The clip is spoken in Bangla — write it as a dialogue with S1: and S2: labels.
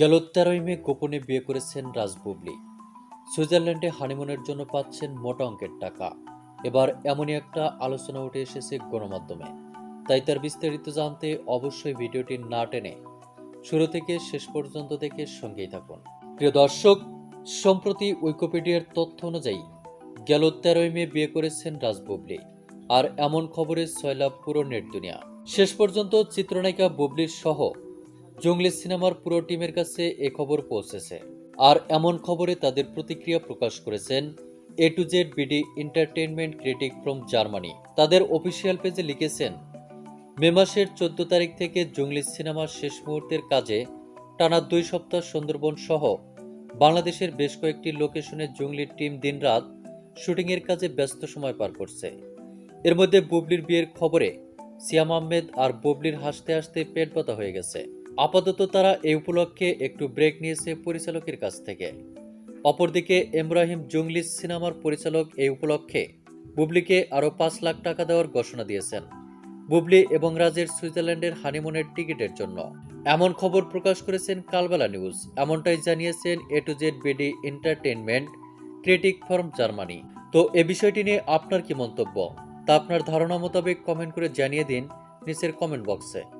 S1: গেল তেরোই মে গোপনে বিয়ে করেছেন রাজ বুবলি। সুইজারল্যান্ডে হানিমুনের জন্য পাচ্ছেন মোটা অঙ্কের টাকা। এবার এমনই একটা আলোচনা উঠে এসেছে গণমাধ্যমে। তাই তার বিস্তারিত জানতে অবশ্যই ভিডিওটি না টেনে শুরু থেকে শেষ পর্যন্ত দেখে সঙ্গেই থাকুন। প্রিয় দর্শক, সম্প্রতি উইকিপিডিয়ার তথ্য অনুযায়ী গেল তেরোই মে বিয়ে করেছেন রাজ বুবলি। আর এমন খবরে সয়লাভ পুরো নেট দুনিয়া। শেষ পর্যন্ত চিত্রনায়িকা বুবলির সহ জঙ্গলি সিনেমার পুরো টিমের কাছে এ খবর পৌঁছেছে। আর এমন খবরে তাদের প্রতিক্রিয়া প্রকাশ করেছেন A to Z BD entertainment critic from Germany তাদের অফিসিয়াল পেজে লিখেছেন, মে মাসের চোদ্দ তারিখ থেকে জঙ্গলি সিনেমার শেষ মুহূর্তের কাজে টানা দুই সপ্তাহ সুন্দরবন সহ বাংলাদেশের বেশ কয়েকটি লোকেশনে জঙ্গলির টিম দিনরাত শুটিংয়ের কাজে ব্যস্ত সময় পার করছে। এর মধ্যে বুবলির বিয়ের খবরে সিয়াম আহমেদ আর বুবলির হাসতে হাসতে পেট ব্যথা হয়ে গেছে। আপাতত তারা এই উপলক্ষে একটু ব্রেক নিয়েছে পরিচালকের কাছ থেকে। অপরদিকে এমরাহিম জঙ্গলি সিনেমার পরিচালক এই উপলক্ষে বুবলিকে আরও পাঁচ লাখ টাকা দেওয়ার ঘোষণা দিয়েছেন। বুবলি এবং রাজের সুইজারল্যান্ডের হানিমুনের টিকিটের জন্য। এমন খবর প্রকাশ করেছেন কালবেলা নিউজ। এমনটাই জানিয়েছেন A to Z BD entertainment critic from Germany তো এ বিষয়টি নিয়ে আপনার কি মন্তব্য? তা আপনার ধারণা মোতাবেক কমেন্ট করে জানিয়ে দিন নিচের কমেন্ট বক্সে